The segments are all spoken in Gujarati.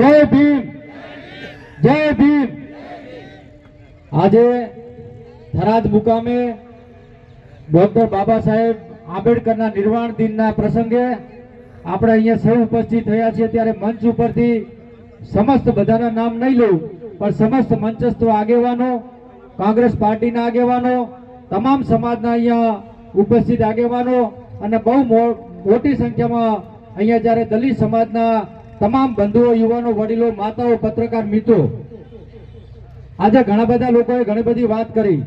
જય ભીમ. જય ભીમ. આજે થરાદ મુકામે ડોક્ટર બાબા સાહેબ આંબેડકરના નિર્વાણ દિનના પ્રસંગે આપણે અહીંયા સૌ ઉપસ્થિત થયા છીએ. ત્યારે મંચ ઉપરથી સમસ્ત બધાના નામ નહીં લઉં, પણ સમસ્ત મંચસ્થ આગેવાનો, કોંગ્રેસ પાર્ટીના આગેવાનો, તમામ સમાજના અહીંયા ઉપસ્થિત આગેવાનો અને બહુ મોટી સંખ્યામાં અહીંયા જ્યારે દલિત સમાજના તમામ બંધુઓ, યુવાનો, વડીલો, માતાઓ, પત્રકાર, મિત્રો, આજે ઘણા બધા લોકોએ ઘણી બધી વાત કરી.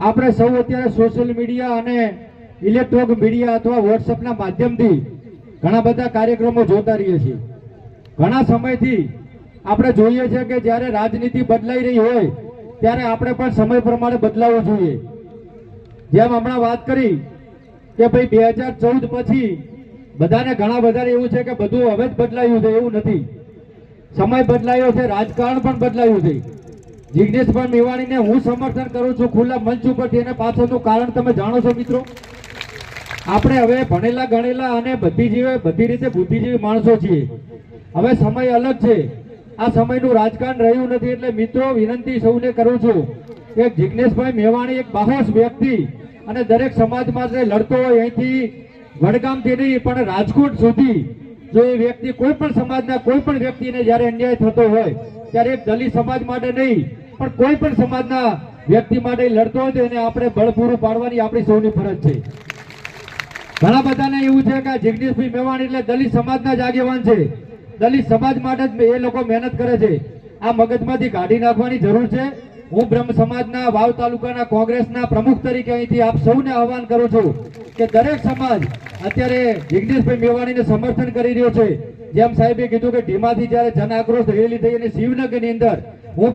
આપણે સૌ અત્યારે સોશિયલ મીડિયા અને ઇલેક્ટ્રોનિક મીડિયા અથવા વોટ્સઅપના માધ્યમથી ઘણા બધા કાર્યક્રમો જોતા રહીએ છીએ. ઘણા સમયથી આપણે જોઈએ છે કે જ્યારે રાજનીતિ બદલાઈ રહી હોય, ત્યારે આપણે પણ સમય પ્રમાણે બદલાવવું જોઈએ. જેમ હમણાં વાત કરી કે ભાઈ બે પછી બધાને ઘણા બધાને એવું છે કે બધું હવે જ બદલાયું છે, એવું નથી. સમય બદલાયો છે, રાજકારણ પણ બદલાયું છે. જિગ્નેશભાઈ મેવાણીને હું સમર્થન કરું છું, ખુલ્લા મંચ ઉપરથી એને પાછળનું કારણ તમે જાણો છો, મિત્રો? આપણે હવે ભણેલા, ગણેલા અને બધી જીવે, બધી રીતે બુદ્ધિજીવી માણસો છીએ. હવે સમય અલગ છે. આ સમયનું રાજકારણ રહ્યું નથી એટલે મિત્રો, વિનંતી સૌને કરું છું કે જિગ્નેશભાઈ મેવાણી એક બાહોશ વ્યક્તિ અને દરેક સમાજ માટે લડતો હોય અહીંથી વડગામથી પણ રાજકોટ સુધી જો એ વ્યક્તિ કોઈ પણ સમાજના કોઈ પણ વ્યક્તિને જ્યારે અન્યાય થતો હોય, ત્યારે દલિત સમાજ માટે નહીં, પણ કોઈ પણ સમાજના વ્યક્તિ માટે લડતો હોય તો એને આપણે બળ પૂરું પાડવાની આપણી સૌની ફરજ છે. ઘણા બધાને એવું છે કે મેવાણ મેવાણી એટલે દલિત સમાજના જ આગેવાન છે. દલિત સમાજ માટે જ એ લોકો મહેનત કરે છે. આ મગજમાંથી કાઢી નાખવાની જરૂર છે. હું બ્રહ્મ સમાજના વાવ તાલુકાના કોંગ્રેસના પ્રમુખ તરીકે અહીંથી આપ સૌને આહવાન કરું છું કે દરેક સમાજ અત્યારે જિગ્નેશભાઈ મેવાણીને સમર્થન કરી રહ્યો છે. જેમ સાહેબે કીધું કે ઢીમાથી જ્યારે જન આક્રોશ રેલી થઈ અને શિવનગરની અંદર